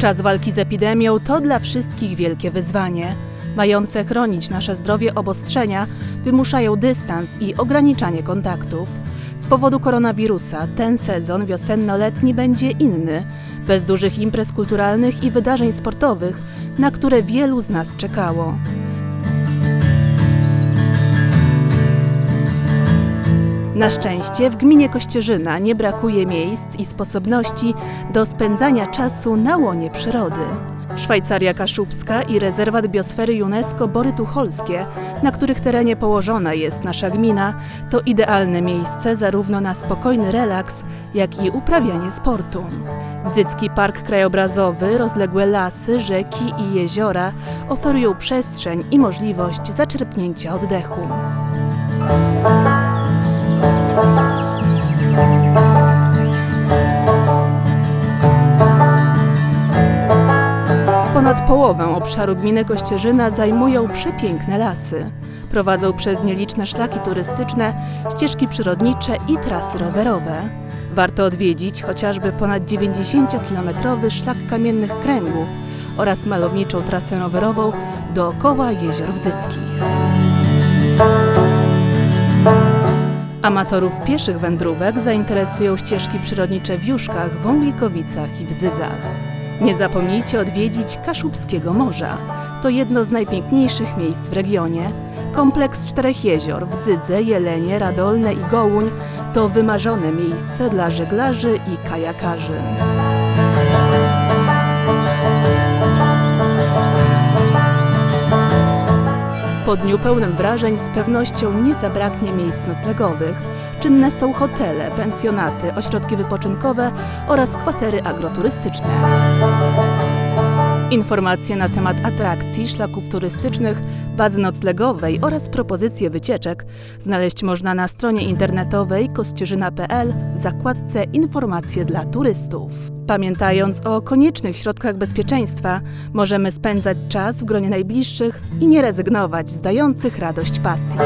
Czas walki z epidemią to dla wszystkich wielkie wyzwanie. Mające chronić nasze zdrowie obostrzenia wymuszają dystans i ograniczanie kontaktów. Z powodu koronawirusa ten sezon wiosenno-letni będzie inny, bez dużych imprez kulturalnych i wydarzeń sportowych, na które wielu z nas czekało. Na szczęście w gminie Kościerzyna nie brakuje miejsc i sposobności do spędzania czasu na łonie przyrody. Szwajcaria Kaszubska i rezerwat biosfery UNESCO Bory Tucholskie, na których terenie położona jest nasza gmina, to idealne miejsce zarówno na spokojny relaks, jak i uprawianie sportu. Wdzycki Park Krajobrazowy, rozległe lasy, rzeki i jeziora oferują przestrzeń i możliwość zaczerpnięcia oddechu. Ponad połowę obszaru gminy Kościerzyna zajmują przepiękne lasy. Prowadzą przez nie liczne szlaki turystyczne, ścieżki przyrodnicze i trasy rowerowe. Warto odwiedzić chociażby ponad 90-kilometrowy szlak kamiennych kręgów oraz malowniczą trasę rowerową dookoła jezior Wdzyckich. Amatorów pieszych wędrówek zainteresują ścieżki przyrodnicze w Juszkach, Wąglikowicach i Wdzydzach. Nie zapomnijcie odwiedzić Kaszubskiego Morza. To jedno z najpiękniejszych miejsc w regionie. Kompleks czterech jezior Wdzydze, Jelenie, Radolne i Gołuń to wymarzone miejsce dla żeglarzy i kajakarzy. Po dniu pełnym wrażeń z pewnością nie zabraknie miejsc noclegowych. Czynne są hotele, pensjonaty, ośrodki wypoczynkowe oraz kwatery agroturystyczne. Informacje na temat atrakcji, szlaków turystycznych, bazy noclegowej oraz propozycje wycieczek znaleźć można na stronie internetowej kościerzyna.pl w zakładce Informacje dla turystów. Pamiętając o koniecznych środkach bezpieczeństwa, możemy spędzać czas w gronie najbliższych i nie rezygnować z dających radość pasji.